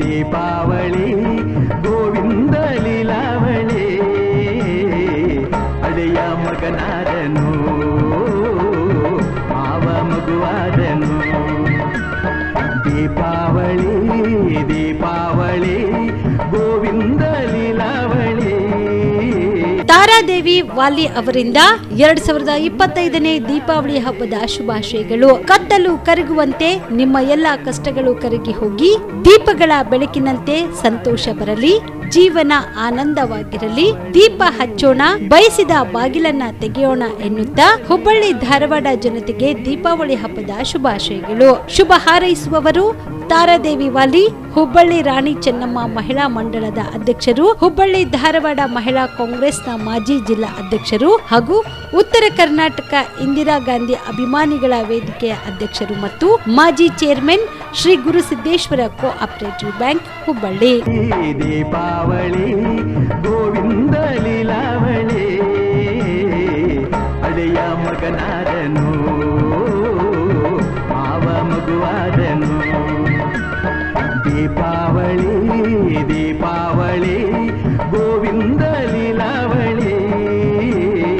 ದೀಪಾವಳಿ ಗೋವಿಂದ ಲೀಲಾವಳಿ. ಅಡೆಯ ಮಗನಾದನು ತಾರಾದೇವಿ ವಾಲಿ ಅವರಿಂದ ಎರಡ್ ಸಾವಿರದ ಇಪ್ಪತ್ತೈದನೇ ದೀಪಾವಳಿ ಹಬ್ಬದ ಶುಭಾಶಯಗಳು. ಕತ್ತಲು ಕರಗುವಂತೆ ನಿಮ್ಮ ಎಲ್ಲಾ ಕಷ್ಟಗಳು ಕರಗಿ ಹೋಗಿ, ದೀಪಗಳ ಬೆಳಕಿನಂತೆ ಸಂತೋಷ ಬರಲಿ, ಜೀವನ ಆನಂದವಾಗಿರಲಿ, ದೀಪ ಹಚ್ಚೋಣ, ಬಯಸಿದ ಬಾಗಿಲನ್ನ ತೆಗೆಯೋಣ ಎನ್ನುತ್ತಾ ಹುಬ್ಬಳ್ಳಿ ಧಾರವಾಡ ಜನತೆಗೆ ದೀಪಾವಳಿ ಹಬ್ಬದ ಶುಭಾಶಯಗಳು. ಶುಭ ಹಾರೈಸುವವರು ತಾರಾದೇವಿ ವಾಲಿ, ಹುಬ್ಬಳ್ಳಿ ರಾಣಿ ಚೆನ್ನಮ್ಮ ಮಹಿಳಾ ಮಂಡಳದ ಅಧ್ಯಕ್ಷರು, ಹುಬ್ಬಳ್ಳಿ ಧಾರವಾಡ ಮಹಿಳಾ ಕಾಂಗ್ರೆಸ್ನ ಮಾಜಿ ಜಿಲ್ಲಾ ಅಧ್ಯಕ್ಷರು ಹಾಗೂ ಉತ್ತರ ಕರ್ನಾಟಕ ಇಂದಿರಾ ಗಾಂಧಿ ಅಭಿಮಾನಿಗಳ ವೇದಿಕೆಯ ಅಧ್ಯಕ್ಷರು ಮತ್ತು ಮಾಜಿ chairman Shri Guru Siddheshwara cooperative bank, Hubballi. Deepavali, Govinda Leelavali ಮಗನಾದನು. దీపావళి దీపావళి గోవిందలీలా